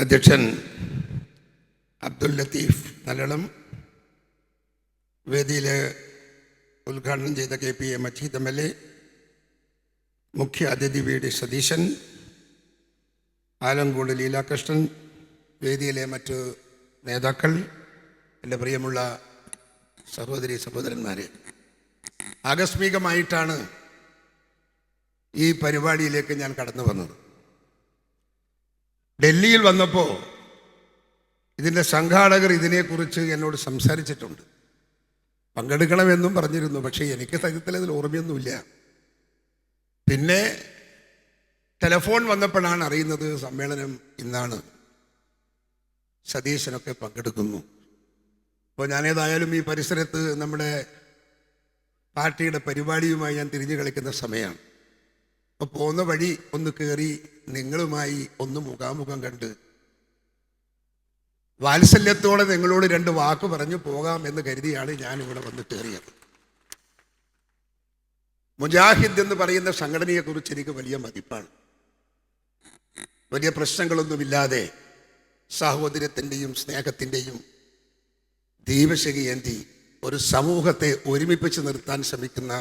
അധ്യക്ഷൻ അബ്ദുൽ ലത്തീഫ് നല്ലളം വേദിയിൽ ഉദ്ഘാടനം ചെയ്ത K P A Majeed M L A മുഖ്യ അതിഥി വി ഡി സതീശൻ ആലങ്കോട് ലീലാകൃഷ്ണൻ വേദിയിലെ മറ്റ് നേതാക്കൾ എന്റെ പ്രിയമുള്ള സഹോദരി സഹോദരന്മാരെ. ആകസ്മികമായിട്ടാണ് ഈ പരിപാടിയിലേക്ക് ഞാൻ കടന്നു വന്നത്. ഡൽഹിയിൽ വന്നപ്പോൾ ഇതിന്റെ സംഘാടകർ ഇതിനെക്കുറിച്ച് എന്നോട് സംസാരിച്ചിട്ടുണ്ട്. പങ്കെടുക്കണമെന്നും പറഞ്ഞിരുന്നു പക്ഷേ എനിക്ക് സത്യത്തിൽ അതിൽ ഓർമ്മയൊന്നുമില്ല. പിന്നെ ടെലഫോൺ വന്നപ്പോഴാണ് അറിയുന്നത് സമ്മേളനം ഇന്നാണ്. സതീശനൊക്കെ പങ്കെടുക്കുന്നു. അപ്പോൾ ഞാനേതായാലും ഈ പരിസരത്ത് നമ്മുടെ പാർട്ടിയുടെ പരിപാടിയുമായി ഞാൻ തിരിഞ്ഞു കളിക്കുന്ന സമയമാണ് അപ്പോൾ പോകുന്ന വഴി ഒന്ന് കയറി നിങ്ങളുമായി ഒന്ന് മുഖാമുഖം കണ്ട്. വാത്സല്യത്തോടെ നിങ്ങളോട് രണ്ട് വാക്ക് പറഞ്ഞു പോകാം എന്ന് കരുതിയാണ് ഞാൻ ഇവിടെ വന്ന് കയറിയത് മുജാഹിദ് എന്ന് പറയുന്ന സംഘടനയെക്കുറിച്ച് എനിക്ക് വലിയ മതിപ്പാണ്. വലിയ പ്രശ്നങ്ങളൊന്നുമില്ലാതെ സാഹോദര്യത്തിന്റെയും സ്നേഹത്തിന്റെയും ദീപശകി ഒരു സമൂഹത്തെ ഒരുമിപ്പിച്ച് നിർത്താൻ ശ്രമിക്കുന്ന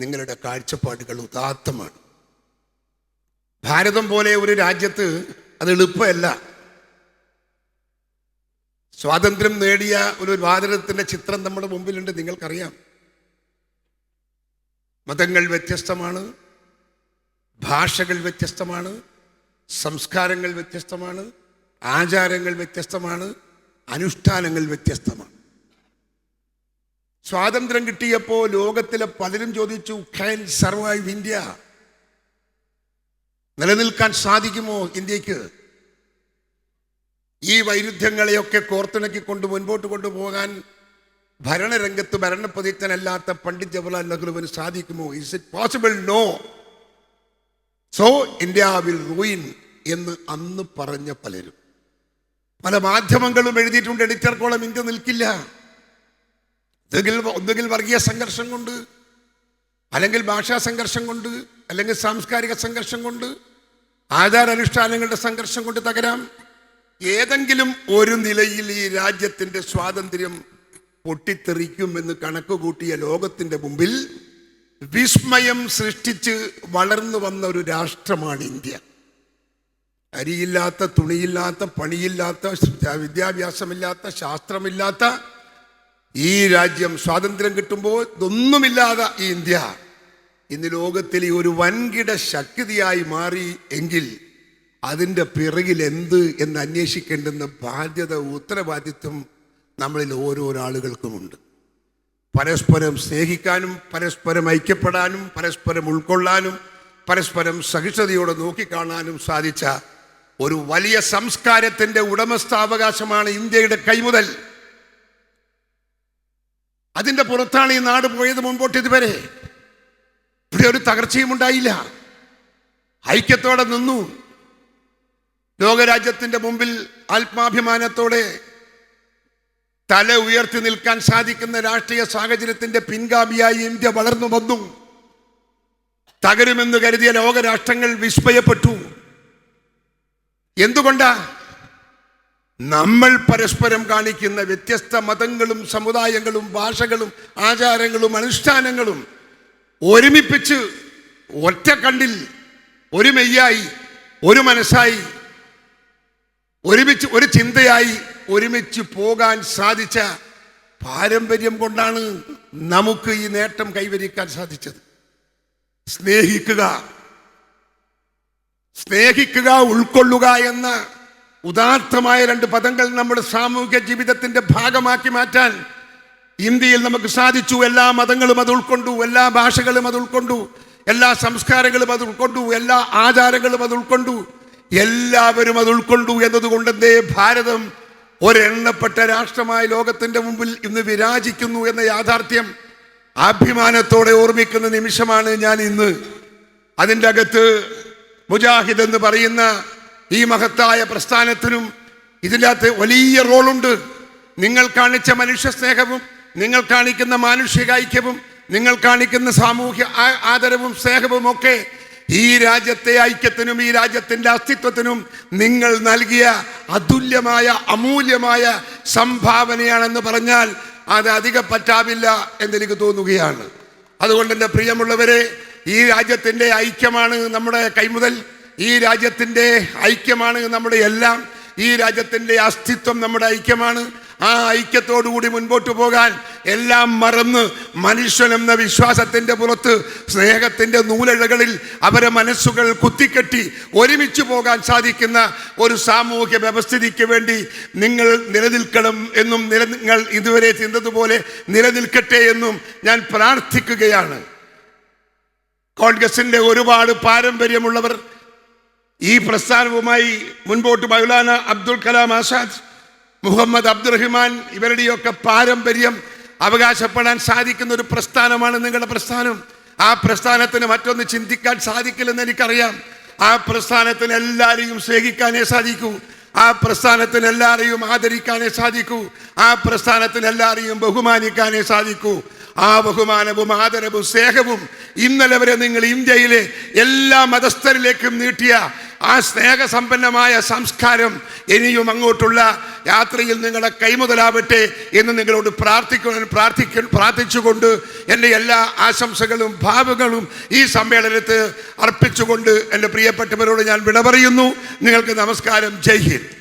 നിങ്ങളുടെ കാഴ്ചപ്പാടുകൾ ഉദാത്തമാണ്. ഭാരതം പോലെ ഒരു രാജ്യത്ത് അത് എളുപ്പമല്ല. സ്വാതന്ത്ര്യം നേടിയ ഒരു ഭാരതത്തിന്റെ ചിത്രം നമ്മുടെ മുമ്പിലുണ്ട് നിങ്ങൾക്കറിയാം. മതങ്ങൾ വ്യത്യസ്തമാണ് ഭാഷകൾ വ്യത്യസ്തമാണ് സംസ്കാരങ്ങൾ വ്യത്യസ്തമാണ് ആചാരങ്ങൾ വ്യത്യസ്തമാണ് അനുഷ്ഠാനങ്ങൾ വ്യത്യസ്തമാണ്. സ്വാതന്ത്ര്യം കിട്ടിയപ്പോൾ ലോകത്തിലെ പലരും ചോദിച്ചു ക്യാൻ സർവൈവ് ഇന്ത്യ നിലനിൽക്കാൻ സാധിക്കുമോ ഇന്ത്യയ്ക്ക്? ഈ വൈരുദ്ധ്യങ്ങളെയൊക്കെ കോർത്തിണക്കിക്കൊണ്ട് മുൻപോട്ട് കൊണ്ടുപോകാൻ ഭരണരംഗത്ത് ഭരണപ്രതിജ്ഞനല്ലാത്ത പണ്ഡിറ്റ് ജവഹർലാൽ നെഹ്റുവിന് സാധിക്കുമോ? Is it possible no so India will ruin എന്ന് അന്ന് പറഞ്ഞ പലരും. പല മാധ്യമങ്ങളും എഴുതിയിട്ടുണ്ട്. എഡിറ്റർക്കോളം ഇന്ത്യ നിൽക്കില്ല. ഒന്നുകിൽ വർഗീയ സംഘർഷം കൊണ്ട് അല്ലെങ്കിൽ ഭാഷാ സംഘർഷം കൊണ്ട് അല്ലെങ്കിൽ സാംസ്കാരിക സംഘർഷം കൊണ്ട് ആചാരാനുഷ്ഠാനങ്ങളുടെ സംഘർഷം കൊണ്ട് തകരാം. ഏതെങ്കിലും ഒരു നിലയിൽ ഈ രാജ്യത്തിന്റെ സ്വാതന്ത്ര്യം പൊട്ടിത്തെറിക്കുമെന്ന് കണക്ക് കൂട്ടിയ ലോകത്തിന്റെ മുമ്പിൽ വിസ്മയം സൃഷ്ടിച്ച് വളർന്നു വന്ന ഒരു രാഷ്ട്രമാണ് ഇന്ത്യ. അരിയില്ലാത്ത തുണിയില്ലാത്ത പണിയില്ലാത്ത വിദ്യാഭ്യാസമില്ലാത്ത ശാസ്ത്രമില്ലാത്ത ഈ രാജ്യം സ്വാതന്ത്ര്യം കിട്ടുമ്പോൾ ഇതൊന്നുമില്ലാതെ ഈ ഇന്ത്യ ഇന്ന് ലോകത്തിൽ ഈ ഒരു വൻകിട ശക്തിയായി മാറി എങ്കിൽ അതിന്റെ പിറകിൽ എന്ത് എന്ന് അന്വേഷിക്കേണ്ടുന്ന ബാധ്യത ഉത്തരവാദിത്വം നമ്മളിൽ ഓരോരാളുകൾക്കുമുണ്ട് പരസ്പരം സ്നേഹിക്കാനും പരസ്പരം ഐക്യപ്പെടാനും പരസ്പരം ഉൾക്കൊള്ളാനും പരസ്പരം സഹിഷ്ണുതയോടെ നോക്കിക്കാണാനും സാധിച്ച ഒരു വലിയ സംസ്കാരത്തിന്റെ ഉടമസ്ഥാവകാശമാണ് ഇന്ത്യയുടെ കൈമുതൽ. അതിന്റെ പുറത്താണ് ഈ നാട് പോയത് മുൻപോട്ട് ഇതുവരെ ഇവിടെ ഒരു തകർച്ചയും ഉണ്ടായില്ല. ഐക്യത്തോടെ നിന്നു. ലോകരാജ്യത്തിന്റെ മുമ്പിൽ ആത്മാഭിമാനത്തോടെ തല ഉയർത്തി നിൽക്കാൻ സാധിക്കുന്ന രാഷ്ട്രീയ സാഹചര്യത്തിന്റെ പിൻഗാമിയായി ഇന്ത്യ വളർന്നു വന്നു. തകരുമെന്ന് കരുതിയ ലോകരാഷ്ട്രങ്ങൾ വിസ്മയപ്പെട്ടു. എന്തുകൊണ്ടാ? നമ്മൾ പരസ്പരം കാണിക്കുന്ന വ്യത്യസ്ത മതങ്ങളും സമുദായങ്ങളും ഭാഷകളും ആചാരങ്ങളും അനുഷ്ഠാനങ്ങളും ഒരുമിപ്പിച്ച് ഒറ്റ കണ്ടിൽ ഒരു മെയ്യായി ഒരു മനസ്സായി ഒരുമിച്ച് ഒരു ചിന്തയായി ഒരുമിച്ച് പോകാൻ സാധിച്ച പാരമ്പര്യം കൊണ്ടാണ് നമുക്ക് ഈ നേട്ടം കൈവരിക്കാൻ സാധിച്ചത്. സ്നേഹിക്കുക. സ്നേഹിക്കുക ഉൾക്കൊള്ളുക എന്ന ഉദാത്തമായ രണ്ട് പദങ്ങൾ നമ്മുടെ സാമൂഹിക ജീവിതത്തിന്റെ ഭാഗമാക്കി മാറ്റാൻ ഇന്ത്യയിൽ നമുക്ക് സാധിച്ചു എല്ലാ മതങ്ങളും അത് ഉൾക്കൊണ്ടു എല്ലാ ഭാഷകളും അത് ഉൾക്കൊണ്ടു എല്ലാ സംസ്കാരങ്ങളും അത് ഉൾക്കൊണ്ടു എല്ലാ ആചാരങ്ങളും അത് ഉൾക്കൊണ്ടു എല്ലാവരും അത് ഉൾക്കൊണ്ടു എന്നതുകൊണ്ട് എന്തേ ഭാരതം ഒരെണ്ണപ്പെട്ട രാഷ്ട്രമായി ലോകത്തിന്റെ മുമ്പിൽ ഇന്ന് വിരാജിക്കുന്നു എന്ന യാഥാർത്ഥ്യം അഭിമാനത്തോടെ ഓർമ്മിക്കുന്ന നിമിഷമാണ് ഞാൻ ഇന്ന്. അതിന്റെ അകത്ത് മുജാഹിദ് എന്ന് പറയുന്ന ഈ മഹത്തായ പ്രസ്ഥാനത്തിനും ഇതിന്റെ അകത്ത് വലിയ റോളുണ്ട്. നിങ്ങൾ കാണിച്ച മനുഷ്യ സ്നേഹവും നിങ്ങൾ കാണിക്കുന്ന മാനുഷിക ഐക്യവും നിങ്ങൾ കാണിക്കുന്ന സാമൂഹ്യ ആദരവും സ്നേഹവും ഒക്കെ ഈ രാജ്യത്തെ ഐക്യത്തിനും ഈ രാജ്യത്തിന്റെ അസ്തിത്വത്തിനും നിങ്ങൾ നൽകിയ അതുല്യമായ അമൂല്യമായ സംഭാവനയാണെന്ന് പറഞ്ഞാൽ അത് അധികം പറ്റാവില്ല എന്നെനിക്ക് തോന്നുകയാണ്. അതുകൊണ്ട് എന്റെ പ്രിയമുള്ളവരെ ഈ രാജ്യത്തിന്റെ ഐക്യമാണ് നമ്മുടെ കൈമുതൽ ഈ രാജ്യത്തിന്റെ ഐക്യമാണ് നമ്മുടെ എല്ലാം ഈ രാജ്യത്തിന്റെ അസ്തിത്വം നമ്മുടെ ഐക്യമാണ്. ആ ഐക്യത്തോടു കൂടി മുൻപോട്ട് പോകാൻ എല്ലാം മറന്ന് മനുഷ്യൻ എന്ന വിശ്വാസത്തിന്റെ പുറത്ത് സ്നേഹത്തിന്റെ നൂലഴകളിൽ അവരെ മനസ്സുകൾ കുത്തിക്കെട്ടി ഒരുമിച്ച് പോകാൻ സാധിക്കുന്ന ഒരു സാമൂഹ്യ വ്യവസ്ഥിതിക്ക് വേണ്ടി നിങ്ങൾ നിലനിൽക്കണം എന്നും നില നിങ്ങൾ ഇതുവരെ ചിന്തതുപോലെ നിലനിൽക്കട്ടെ എന്നും ഞാൻ പ്രാർത്ഥിക്കുകയാണ്. കോൺഗ്രസിന്റെ ഒരുപാട് പാരമ്പര്യമുള്ളവർ ഈ പ്രസ്ഥാനവുമായി മുൻപോട്ട് മൗലാന അബ്ദുൽ കലാം ആസാദ് മുഹമ്മദ് അബ്ദുറഹിമാൻ ഇവരുടെയൊക്കെ പാരമ്പര്യം അവകാശപ്പെടാൻ സാധിക്കുന്ന ഒരു പ്രസ്ഥാനമാണ് നിങ്ങളുടെ പ്രസ്ഥാനം. ആ പ്രസ്ഥാനത്തിന് മറ്റൊന്ന് ചിന്തിക്കാൻ സാധിക്കില്ലെന്ന് എനിക്കറിയാം. ആ പ്രസ്ഥാനത്തിന് എല്ലാവരെയും സ്നേഹിക്കാനേ സാധിക്കൂ. ആ പ്രസ്ഥാനത്തിന് എല്ലാവരെയും ആദരിക്കാനേ സാധിക്കൂ. ആ പ്രസ്ഥാനത്തിന് എല്ലാവരെയും ബഹുമാനിക്കാനേ സാധിക്കൂ. ആ ബഹുമാനവും ആദരവും സ്നേഹവും ഇന്നലെ വരെ നിങ്ങൾ ഇന്ത്യയിലെ എല്ലാ മതസ്ഥരിലേക്കും നീട്ടിയ ആ സ്നേഹസമ്പന്നമായ സംസ്കാരം ഇനിയും അങ്ങോട്ടുള്ള യാത്രയിൽ നിങ്ങളെ കൈമുതലാവട്ടെ എന്ന് നിങ്ങളോട് പ്രാർത്ഥിക്കുന്ന പ്രാർത്ഥിക്ക പ്രാർത്ഥിച്ചുകൊണ്ട് എന്റെ എല്ലാ ആശംസകളും ഭാവുകളും ഈ സമ്മേളനത്തിൽ അർപ്പിച്ചുകൊണ്ട് എന്റെ പ്രിയപ്പെട്ടവരോട് ഞാൻ വിട പറയുന്നു നിങ്ങൾക്ക് നമസ്കാരം. ജയ് ഹിന്ദ്.